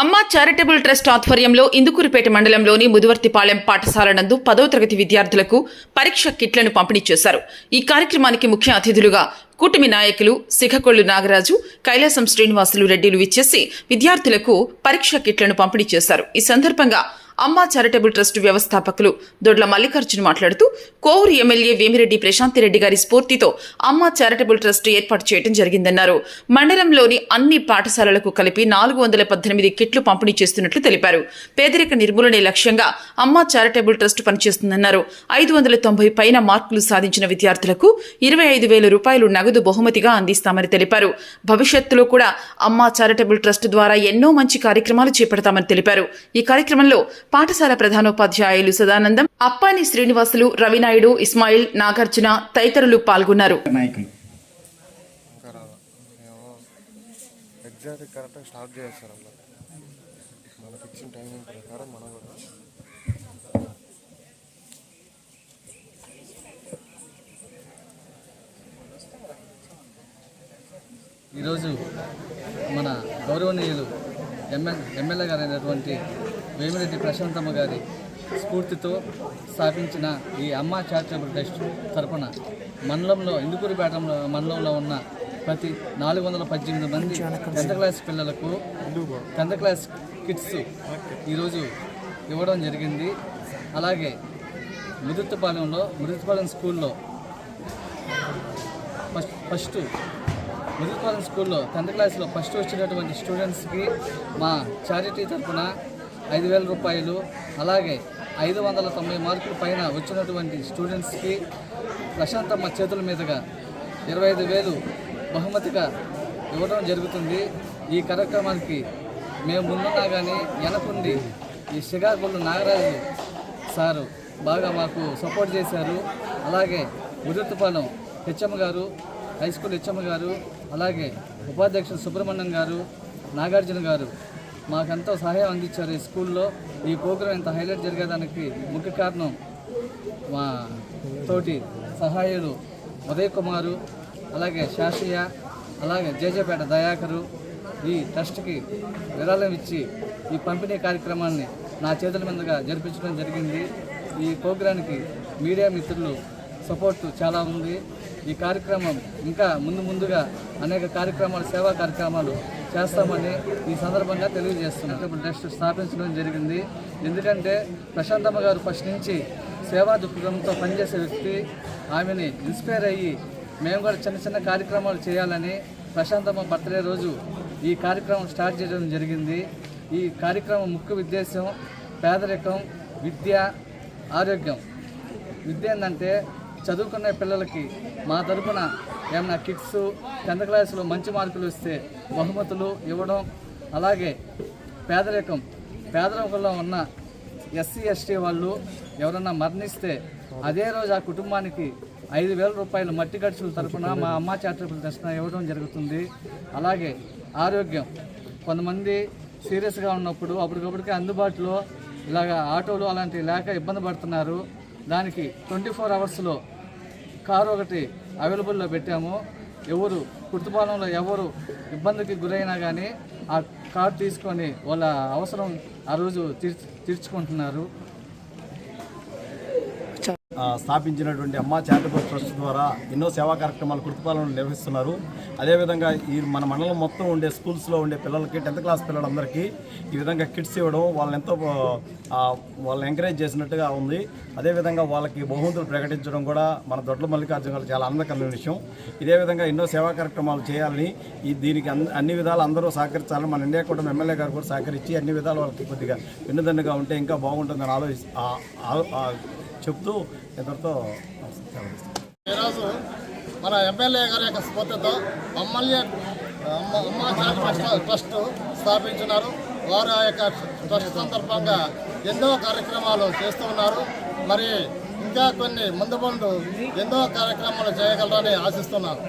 అమ్మ charitable trust ఆధ్వర్యంలో ఇందుకూరుపేట మండలంలోని ముదువర్తిపాలెం పాఠశాల నందు పదో తరగతి విద్యార్థులకు పరీక్ష కిట్లను పంపిణీ చేశారు. ఈ కార్యక్రమానికి ముఖ్య అతిథులుగా కూటమి నాయకులు సిఖకొల్లు నాగరాజు కైలాసం శ్రీనివాసులు రెడ్డిలు ఇచ్చేసి విద్యార్థులకు పరీక్ష కిట్లను పంపిణీ చేశారు. ఈ సందర్భంగా అమ్మ చారిటబుల్ ట్రస్ట్ వ్యవస్థాపకులు దొడ్ల మల్లికార్జున్ మాట్లాడుతూ కోవూరు ఎమ్మెల్యే వేమిరెడ్డి ప్రశాంతిరెడ్డి గారి స్ఫూర్తితో అమ్మ చారిటబుల్ ట్రస్ట్ ఏర్పాటు చేయడం జరిగిందన్నారు. మండలంలోని అన్ని పాఠశాలలకు కలిపి నాలుగు వందల పద్దెనిమిది కిట్లు పంపిణీ చేస్తున్నట్లు తెలిపారు. పేదరిక నిర్మూలనే లక్ష్యంగా అమ్మ చారిటబుల్ ట్రస్ట్ పనిచేస్తుందన్నారు. ఐదు వందల తొంభై పైన మార్కులు సాధించిన విద్యార్థులకు ఇరవై ఐదు వేల రూపాయలు నగదు బహుమతిగా అందిస్తామని తెలిపారు. భవిష్యత్తులో కూడా అమ్మ చారిటబుల్ ట్రస్ట్ ద్వారా ఎన్నో మంచి కార్యక్రమాలు చేపడతామని తెలిపారు. ఈ కార్యక్రమంలో పాఠశాల ప్రధానోపాధ్యాయులు సదానందం అప్పాని శ్రీనివాసులు రవినాయుడు ఇస్మాయిల్ నాగార్జున తదితరులు పాల్గొన్నారు. ఈరోజు మన గౌరవనీయులు ఎమ్మెల్ ఎమ్మెల్యే గారు అయినటువంటి వేమిరెడ్డి ప్రశాంతమ్మ గారి స్ఫూర్తితో స్థాపించిన ఈ అమ్మ చారిటబుల్ ట్రస్ట్ తరపున మండలంలో ఇందుకూరుపేటంలో మండలంలో ఉన్న ప్రతి నాలుగు వందల పద్దెనిమిది మంది టెన్త్ క్లాస్ పిల్లలకు టెన్త్ క్లాస్ కిట్స్ ఈరోజు ఇవ్వడం జరిగింది. అలాగే ముదుర్తిపాలెంలో ముదుర్తిపాలెం స్కూల్లో ఫస్ట్ ఫస్ట్ ముదురుపాలెం స్కూల్లో టెన్త్ క్లాస్లో ఫస్ట్ వచ్చినటువంటి స్టూడెంట్స్కి మా చారిటీ తరఫున ఐదు వేల రూపాయలు. అలాగే ఐదు వందల తొంభై మార్కుల పైన వచ్చినటువంటి స్టూడెంట్స్కి ప్రశాంతమ్మ చేతుల మీదుగా ఇరవై ఐదు వేలు బహుమతిగా ఇవ్వడం జరుగుతుంది. ఈ కార్యక్రమానికి మేము ముందున్నా కానీ వెనకుండి ఈ షికాగోలు నాగరాజు సారు బాగా మాకు సపోర్ట్ చేశారు. అలాగే ముదుర్తిపాలెం హెచ్ఎం గారు హై స్కూల్ హెచ్ఎం గారు అలాగే ఉపాధ్యక్షుడు సుబ్రహ్మణ్యం గారు నాగార్జున గారు మాకెంతో సహాయం అందించారు ఈ స్కూల్లో. ఈ ప్రోగ్రాం ఇంత హైలైట్ జరిగేదానికి ముఖ్య కారణం మా తోటి సహాయులు ఉదయ్ కుమారు అలాగే శాషయ్య అలాగే జేజేపేట దయాకరు ఈ ట్రస్ట్కి విరాళం ఇచ్చి ఈ పంపిణీ కార్యక్రమాన్ని నా చేతుల మీదుగా జరిపించడం జరిగింది. ఈ ప్రోగ్రాంకి మీడియా మిత్రులు సపోర్ట్ చాలా ఉంది. ఈ కార్యక్రమం ఇంకా ముందు ముందుగా అనేక కార్యక్రమాలు సేవా కార్యక్రమాలు చేస్తామని ఈ సందర్భంగా తెలియజేస్తున్నాం. ఇప్పుడు ట్రస్ట్ స్థాపించడం జరిగింది. ఎందుకంటే ప్రశాంతమ్మ గారు ఫస్ట్ నుంచి సేవా దృక్పథంతో పనిచేసే వ్యక్తి ఆమెని ఇన్స్పైర్ అయ్యి మేము కూడా చిన్న చిన్న కార్యక్రమాలు చేయాలని ప్రశాంతమ్మ బర్త్డే రోజు ఈ కార్యక్రమం స్టార్ట్ చేయడం జరిగింది. ఈ కార్యక్రమం ముఖ్య ఉద్దేశం పేదరికం విద్య ఆరోగ్యం. విద్య ఏంటంటే చదువుకునే పిల్లలకి మా తరపున ఏమైనా కిట్స్ టెన్త్ క్లాస్లో మంచి మార్కులు వస్తే బహుమతులు ఇవ్వడం అలాగే పేదరికం పేదరికంలో ఉన్న ఎస్సీ ఎస్టీ వాళ్ళు ఎవరన్నా మరణిస్తే అదే రోజు ఆ కుటుంబానికి ఐదు వేల రూపాయలు మట్టి ఖర్చుల తరపున మా అమ్మ చారిటబుల్ ట్రస్ట్ ఇవ్వడం జరుగుతుంది. అలాగే ఆరోగ్యం. కొంతమంది సీరియస్గా ఉన్నప్పుడు అప్పటికప్పటికే అందుబాటులో ఇలాగ ఆటోలు అలాంటివి లేక ఇబ్బంది పడుతున్నారు. దానికి ట్వంటీ ఫోర్ అవర్స్లో కారు ఒకటి అవైలబుల్లో పెట్టాము. ఎవరు కుటుంబంలో ఎవరు ఇబ్బందికి గురైనా కానీ ఆ కారు తీసుకొని వాళ్ళ అవసరం ఆ రోజు తీర్చు తీర్చుకుంటున్నారు. స్థాపించినటువంటి అమ్మ చారిటబుల్ ట్రస్ట్ ద్వారా ఎన్నో సేవా కార్యక్రమాలు కృతపాలను నిర్వహిస్తున్నారు. అదేవిధంగా ఈ మన మండలం మొత్తం ఉండే స్కూల్స్లో ఉండే పిల్లలకి టెన్త్ క్లాస్ పిల్లలందరికీ ఈ విధంగా కిట్స్ ఇవ్వడం వాళ్ళని ఎంతో వాళ్ళని ఎంకరేజ్ చేసినట్టుగా ఉంది. అదేవిధంగా వాళ్ళకి బహుమతులు ప్రకటించడం కూడా మన దొడ్ల మల్లికార్జున గారు చాలా ఆనందకరమైన విషయం. ఇదే విధంగా ఎన్నో సేవా కార్యక్రమాలు చేయాలని ఈ దీనికి అన్ని అన్ని విధాలు అందరూ సహకరించాలని మన ఇండియా కూడా ఎమ్మెల్యే గారు కూడా సహకరించి అన్ని విధాలు వాళ్ళకి కొద్దిగా వెన్నుదన్నుగా ఉంటే ఇంకా బాగుంటుందని ఆలోచి చెప్తూ ఇద్దరితో ఈరోజు మన ఎమ్మెల్యే గారి యొక్క స్ఫూర్తితో అమ్మల్య అమ్మ అమ్మ చారిటబుల్ ట్రస్ట్ స్థాపించినారు. వారు ఆ యొక్క ట్రస్ట్ సందర్భంగా ఎన్నో కార్యక్రమాలు చేస్తూ ఉన్నారు. మరి ఇంకా కొన్ని ముందు ముందు ఎన్నో కార్యక్రమాలు చేయగలరని ఆశిస్తున్నాను.